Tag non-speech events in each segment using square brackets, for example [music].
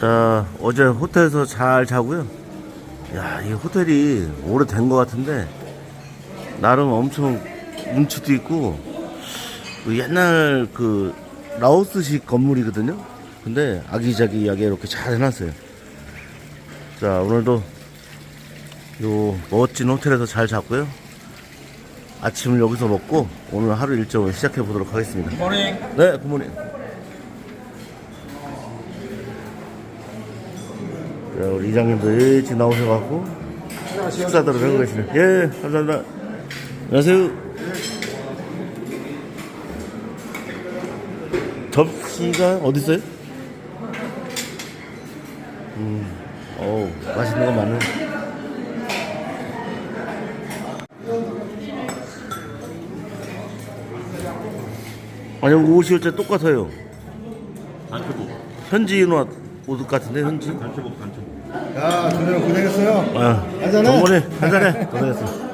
자, 어제 호텔에서 잘 자고요. 야, 이 호텔이 오래된 것 같은데, 나름 엄청 운치도 있고, 그 옛날 그 라오스식 건물이거든요. 근데 아기자기하게 이렇게 잘 해놨어요. 자, 오늘도 요 멋진 호텔에서 잘 잤고요. 아침을 여기서 먹고 오늘 하루 일정을 시작해 보도록 하겠습니다. 모닝. 네, 굿모닝. 우리 이장님도 일찍 나오셔갖고 식사들을 하고 계시네. 예, 감사합니다. 안녕하세요. 접시가 어디 있어요? 음, 어우, 맛있는 거 많네. 아니, 옷이 어째 똑같아요. 단체복. 현지인 옷, 옷 같은데, 현지? 단체복, 단체복. 야, 준현아 고생했어요. 아, 한잔해? 정원에, 한잔해. 고생했어.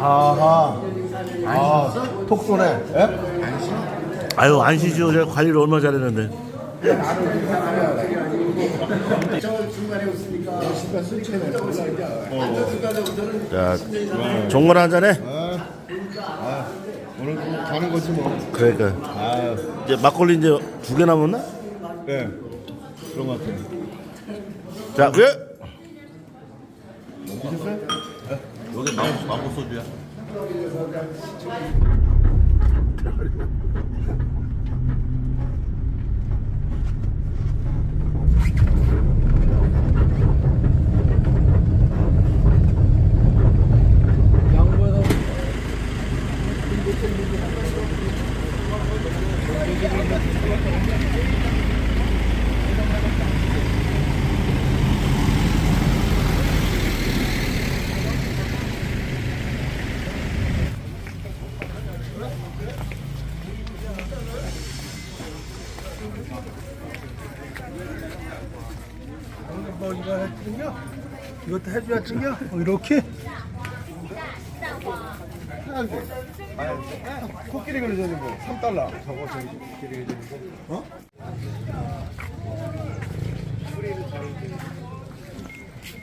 아하. 아, 톡 쏘네. 예? 아유, 안 쉬죠. 제가 관리를 얼마나 잘했는데. 자, 정원 한잔해. 아, 오늘 뭐 가는 거지 뭐. 그러니까. 아, 이제 막걸리 이제 두 개 남았나? 네. 그런 것 같아요. 자, 예. 여기 망고, 망고 소주야. 뭐 [laughs] 이것도 해줘야 챙겨? 어, 이렇게? 코끼리 그려주는 거 3달러 저거 저기 코끼리 그려주는 거 어?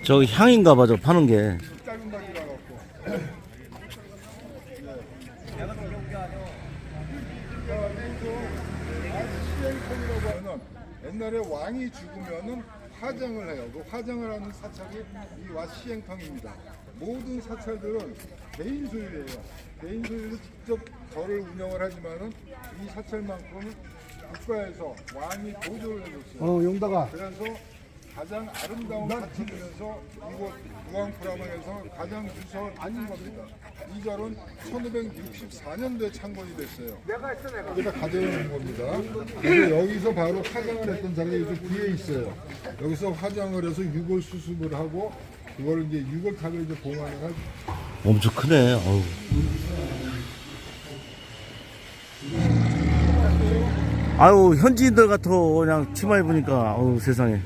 저 향인가 봐, 저 파는 게. 짧은 바지라 갖고 시행통이라고 하는 옛날에 왕이 죽으면은 화장을 해요. 그 화장을 하는 사찰이 이 와시행탕입니다. 모든 사찰들은 개인 소유예요. 개인 소유로 직접 절을 운영을 하지만은 이 사찰만큼은 국가에서 왕이 보조를 해줬어요. 어 용다가 그래서 가장 아름다운 사찰이면서 이곳 무왕프라만에서 가장 주서 아닌 겁니다. 이 절은 1564년도에 창건이 됐어요. 여기다 가져온 겁니다. 그래서 여기서 바로 화장을 했던 자리가 이쪽 뒤에 있어요. 여기서 화장을 해서 유골 수습을 하고 그걸 이제 유골탑에 이제 봉안을 하죠. 엄청 크네. 어우. 아유, 현지인들 같아. 그냥 치마 입으니까. 어우, 세상에.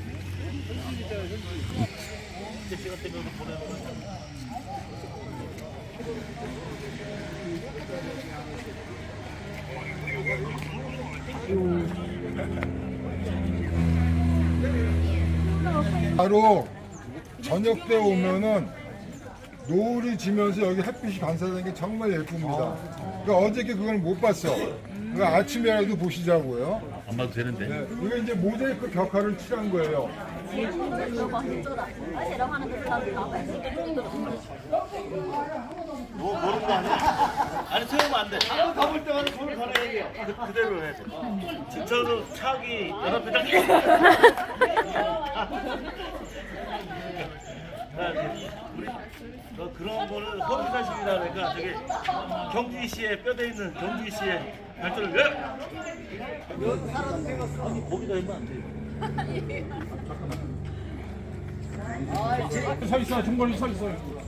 바로 저녁 때 오면은 노을이 지면서 여기 햇빛이 반사되는 게 정말 예쁩니다. 아, 그렇죠. 그러니까 어저께 그걸 못 봤어. 그러니까 아침에라도 보시자고요. 안 봐도 되는데. 네, 이게 이제 모자이크 벽화를 칠한 거예요. 뭐 모르는 거 아니야? 아니 세우면 안 돼. 아, 가볼 때마다 돈을 가네. 그, 그대로 해야 돼. 진짜로 차기 연합회장. 우리 너 그런 거를 허위사실이라 그러니까 저기 경주희 씨의 뼈대 있는 경주희 씨의 발전을 왜? 아니 거기다 하면 안 돼. 서 있어, 중간에 서 있어.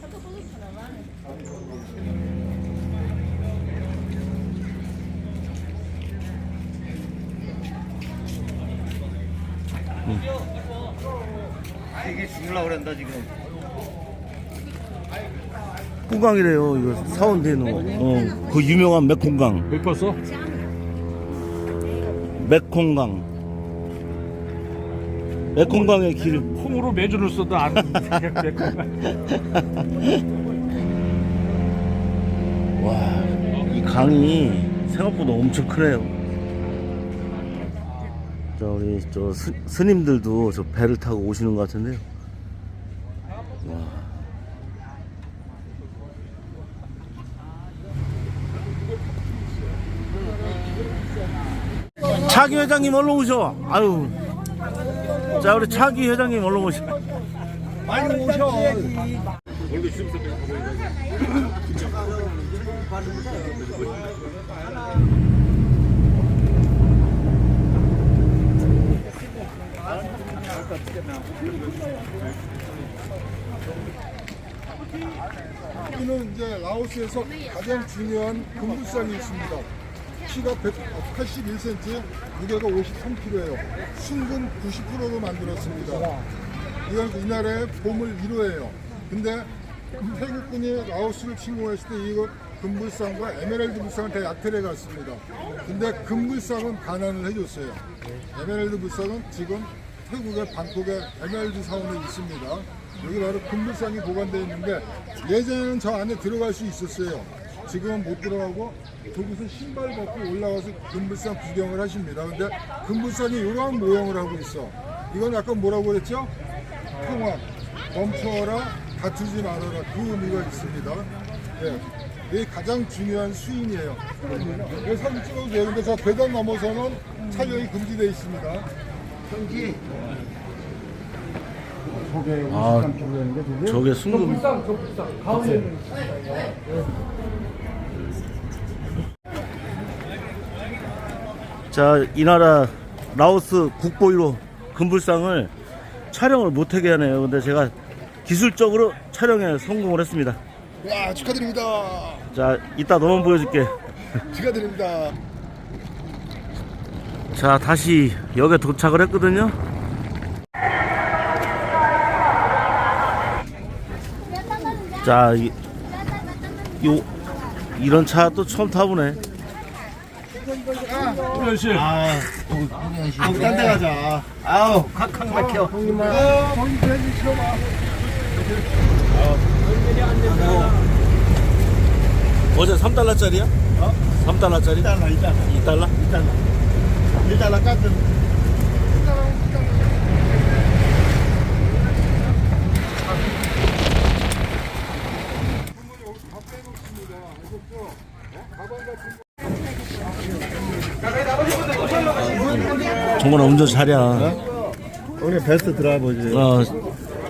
이게 죽으려고 그런다 지금. 꾸강이래요. 이거 사원 거. 어, 그 유명한 맥콩강. 못 봤어? 메콩강. 메콩강의 길. 콩으로 매주를 써도 안 같아. [laughs] 와, 이 강이 생각보다 엄청 크네요. 자, 우리 저 스, 스님들도 저 배를 타고 오시는 것 같은데요. 와. 차기 회장님 얼른 오셔. 아유. 자, 우리 차기 회장님 얼른 오셔. 많이 오셔. [laughs] 여기는 이제 라오스에서 가장 중요한 금불산이 있습니다. 키가 181cm, 무게가 53kg예요. 순금 90%로 만들었습니다. 이건 이날의 봄을 위로해요. 근데 태국군이 라오스를 침공했을 때 이거 금불상과 에메랄드 불상은 다 약탈해 갔습니다. 근데 금불상은 반환을 해줬어요. 에메랄드 불상은 지금 태국의 방콕의 에메랄드 사원에 있습니다. 여기 바로 금불상이 보관되어 있는데 예전에는 저 안에 들어갈 수 있었어요. 지금은 못 들어가고 저기서 신발 벗고 올라가서 금불상 구경을 하십니다. 근데 금불상이 이러한 모형을 하고 있어. 이건 아까 뭐라고 그랬죠? 평화, 멈춰라, 다투지 말아라 그 의미가 있습니다. 예. 이게 가장 중요한 수인이에요. 여기 사진 찍어도 돼요. 근데 저 계단 넘어서는 촬영이 금지되어 있습니다. 아, 저게 순금. 자, 이 나라 라오스 국보위로 금불상을 촬영을 못하게 하네요. 근데 제가 기술적으로 촬영에 성공을 했습니다. 와 축하드립니다. 자, 이따 너만 보여줄게. 축하드립니다. 자, 다시 역에 도착을 했거든요. 자, 이, 요, 이런 차 또 처음 타보네. 딴데 가자. 아우, 칵칵 막혀. 거기 돼지 치워봐. 어제 3달러짜리야? 어? 3달러짜리? 2달러, 2달러. 2달러? 2달러. 1달러 깎은. 정말 운전 잘해. 오늘 베스트 드라이버지. 어,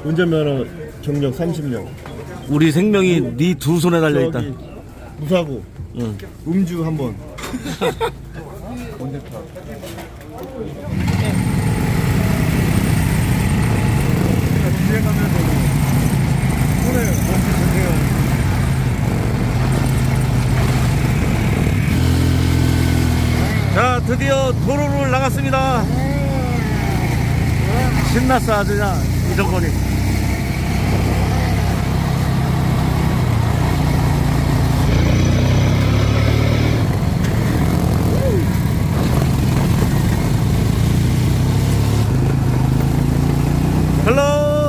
운전면허 경력 30년. 우리 생명이 네 두 손에 달려 있다. 저기 무사고. 응. 음주 한 번. [laughs] 자, 드디어 도로를 나갔습니다. 신났어, 아주 그냥, 이정권이. 헬로!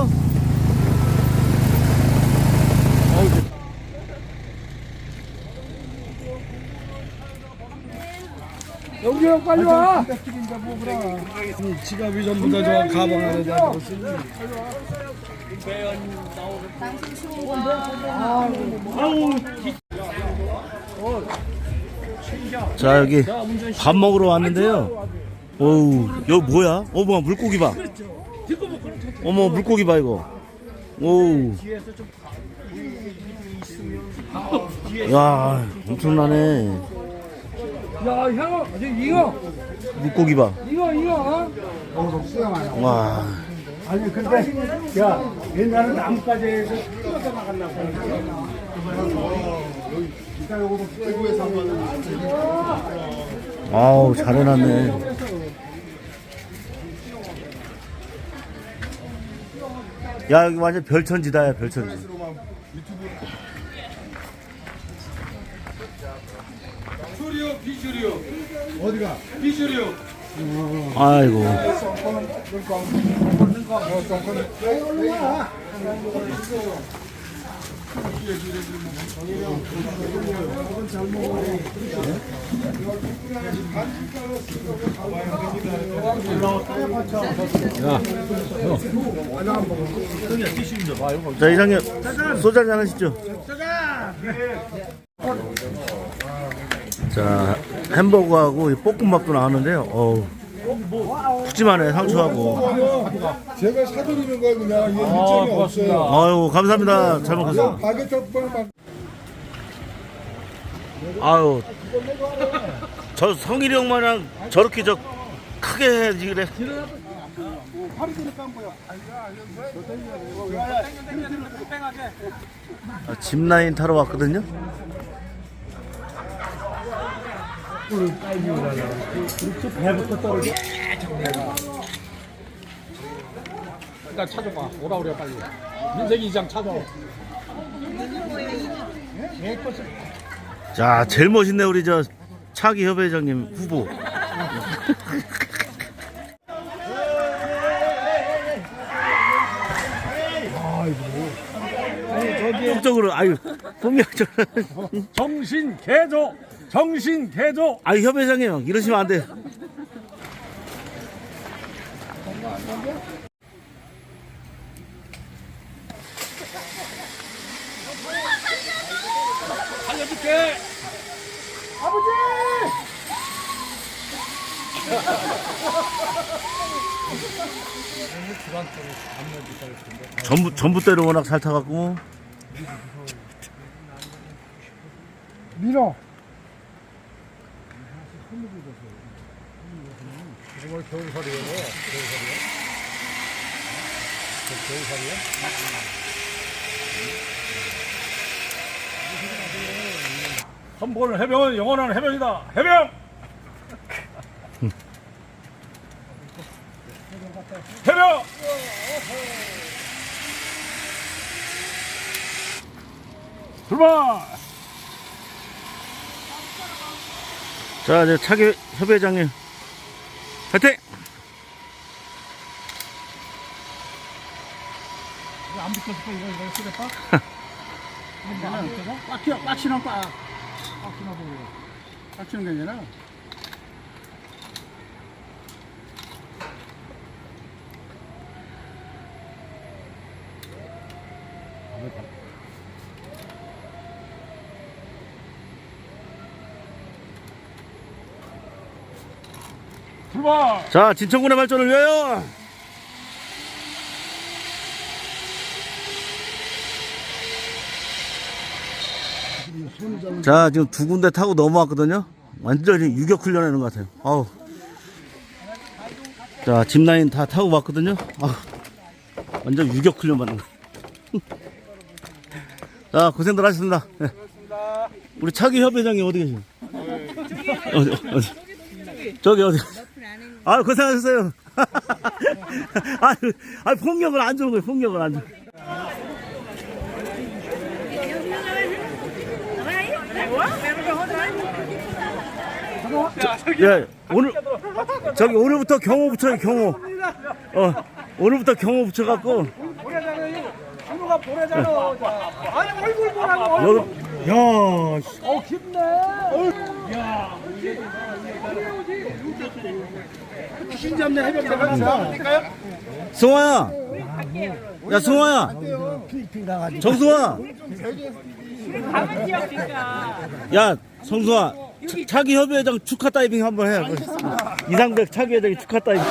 빨리 와! 지갑이 전부 다 저 가방 안에 다 자, 여기 밥 먹으러 왔는데요. 오우, 여기 뭐야? 어머, 물고기 봐. 어머, 물고기 봐, 이거. 오우. 야, 엄청나네. 야, 형, 이거, 물고기 봐. 이거, 이거. 와. 아니, 근데, 야, 옛날에 나뭇가지 해서 뜯어서 나가려고. 아우, 잘 해놨네. 야, 여기 완전 별천지다, 야, 별천지. 술이요, 비술이요, 어디가? 비술이요. 아이고. 자, 이장님, 소주 한잔 하시죠. 자, 햄버거하고 이 볶음밥도 나왔는데요. 어우, 푸짐하네, 상추하고. 제가 사드리는 거예요 그냥 이게 일정이 없어요. 아유, 감사합니다. 잘 먹겠습니다. 바게트 빵 아유, 저 성일이 형마냥 저렇게 저 크게 해야지 그래. 아, 짚라인 타러 왔거든요. 배부터 떨어져. 일단 찾아봐. 오라 그래 빨리. 민석이 이장 찾아. 자, 제일 멋있네 우리 저 차기 협회장님 후보. [laughs] 적극적으로 아유 본격적으로 정신 개조. 정신 개조. 아유 협회장님 이러시면 안 돼. 살려줄게. 전부 전부대로 워낙 잘 타갖고 [laughs] 밀어. 선보는 해병은 영원한 해병이다. 해병. [laughs] 해병. 출발. 자 이제 차기 협회장님 파이팅! 안 붙었을까 이거 이거 쓰레빠? 괜찮아? 빡치나 빡치는 빡. 빡치나 보고. 빡치는 게 아니라. 출발. 자 진천군의 발전을 위하여! 자 지금 두 군데 타고 넘어왔거든요. 완전히 유격 훈련하는 것 같아요. 아우. 자 짚라인 다 타고 왔거든요. 아우. 완전 유격 훈련 받는 거 자 [laughs] 고생들 하셨습니다. 네. 우리 차기 협회장이 어디 계세요? 어디 어디? 저기 어디 아 고생하셨어요. [laughs] 아, 아 폭력을 안 주는 거예요. 폭력을 안 줘. 예, 오늘 저기 오늘부터 경호 붙여요. 경호. 어, 오늘부터 경호 붙여갖고 준호가 보내잖아. 아니 얼굴 보라고. 여기 야, 씨. 어 깊네. 승화야. 야, 승화야. 정승화. 야, 성수아. 차- 차기 협의회장 축하 다이빙 한번 해. 이상백 차기 회장이 축하 다이빙.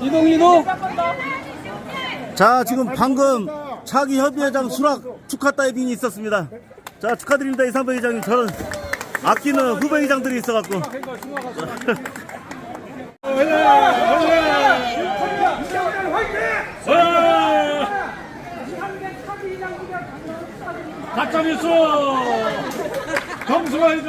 이동 이동. 자, 지금 방금 차기 협의회장 수락 축하 다이빙이 있었습니다. 자, 축하드립니다. 이상백 회장님. 저는 아끼는 후배 회장들이 있어갖고. 잘했어. 점수가 있다.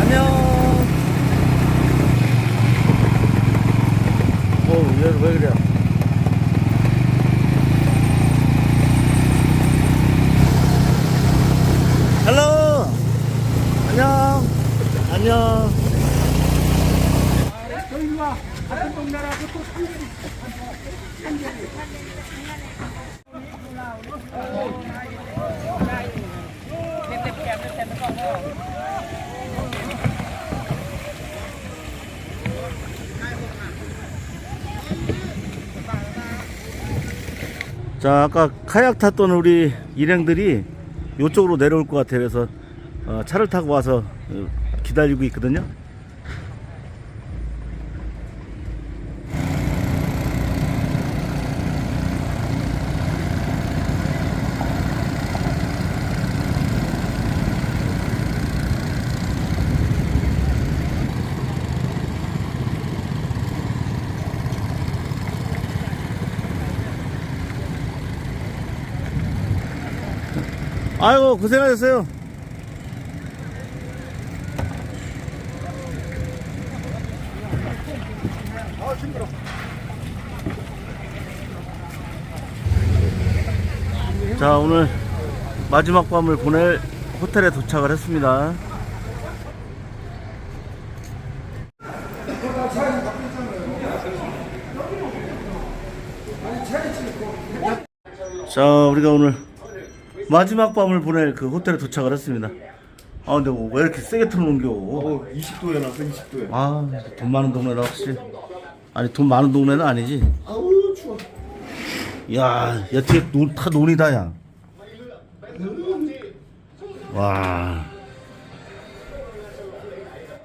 안녕. 어, 얘 왜 그래? 헬로. 안녕. 안녕. 저희가 같은 동네라고 또 상관이 자, 아까 카약 탔던 우리 일행들이 이쪽으로 내려올 것 같아요. 그래서 어, 차를 타고 와서 어, 기다리고 있거든요. 아이고 고생하셨어요. 자 오늘 마지막 밤을 보낼 호텔에 도착을 했습니다. 자 우리가 오늘 마지막 밤을 보낼 그 호텔에 도착을 했습니다. 아 근데 뭐 왜 이렇게 세게 틀어놓은겨? 20도에 나서 20도에. 아 돈 많은 동네라 혹시 아니 돈 많은 동네는 아니지. 아우 추워. 야, 여태 논, 다 논이다 야. 와.